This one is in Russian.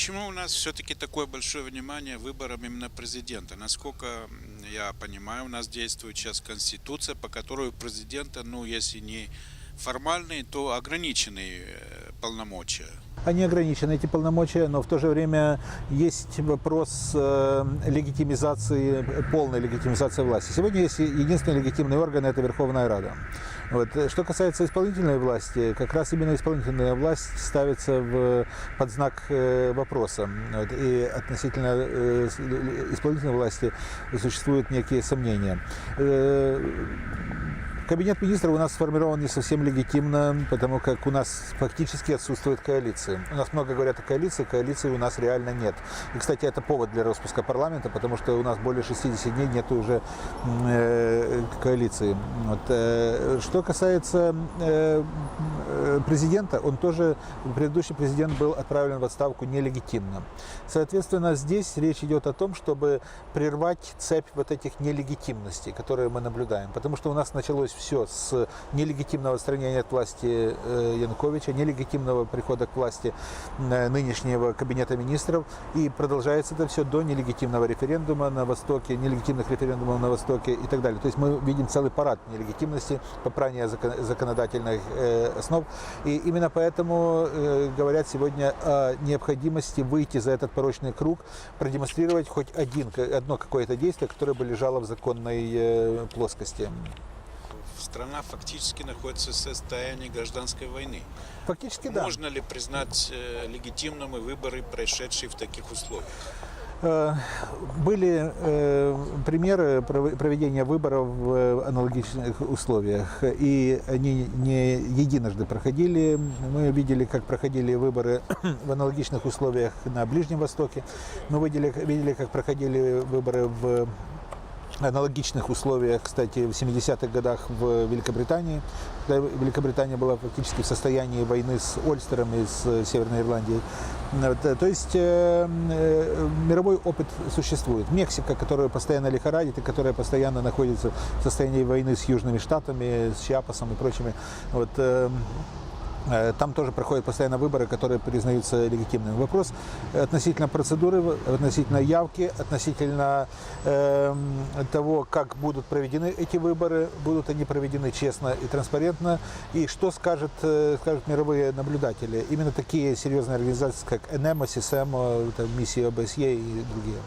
почему у нас все-таки такое большое внимание выборам именно президента? Насколько я понимаю, у нас действует сейчас конституция, по которой у президента, ну, если не формальные, то ограниченные э, полномочия. Они ограничены, эти полномочия, но в то же время есть вопрос э, легитимизации, полной легитимизации власти. Сегодня есть единственный легитимный орган – это Верховная Рада. Вот. Что касается исполнительной власти, как раз именно исполнительная власть ставится в, под знак э, вопроса. Вот. И относительно э, исполнительной власти существуют некие сомнения. Кабинет министров у нас сформирован не совсем легитимно, потому как у нас фактически отсутствует коалиции. У нас много говорят о коалиции, коалиции у нас реально нет. И, кстати, это повод для распуска парламента, потому что у нас более 60 дней нет уже э, коалиции. Вот. э, Что касается э, э, президента, он тоже, предыдущий президент был отправлен в отставку нелегитимно. Соответственно, здесь речь идет о том, чтобы прервать цепь вот этих нелегитимностей, которые мы наблюдаем. Потому что у нас началось все с нелегитимного отстранения от власти э, Януковича, нелегитимного прихода к власти э, нынешнего кабинета министров, и продолжается это все до нелегитимного референдума на Востоке, нелегитимных референдумов на Востоке и так далее. То есть мы видим целый парад нелегитимности, попрания закон- законодательных э, основ. И именно поэтому говорят сегодня о необходимости выйти за этот порочный круг, продемонстрировать хоть один, одно какое-то действие, которое бы лежало в законной плоскости. Страна фактически находится в состоянии гражданской войны. Фактически да. Можно ли признать э, легитимными выборы, происшедшие в таких условиях? Э, Были э, примеры пров- проведения выборов в аналогичных условиях, и они не единожды проходили. Мы видели, как проходили выборы в аналогичных условиях на Ближнем Востоке. Мы видели, видели как проходили выборы в аналогичных условиях, кстати, в 70-х годах в Великобритании, когда Великобритания была фактически в состоянии войны с Ольстером и с э, Северной Ирландией. Э, То есть э, мировой опыт существует. Мексика, которая постоянно лихорадит и которая постоянно находится в состоянии войны с Южными Штатами, с Чиапасом и прочими. Вот, э, Э, Там тоже проходят постоянно выборы, которые признаются легитимными. Вопрос относительно процедуры, относительно явки, относительно эм, того, как будут проведены эти выборы, будут они проведены честно и транспарентно, и что скажет, э, скажут мировые наблюдатели. Именно такие серьезные организации, как ЭНЕМО, СИСЭМО, там, миссия ОБСЕ и другие.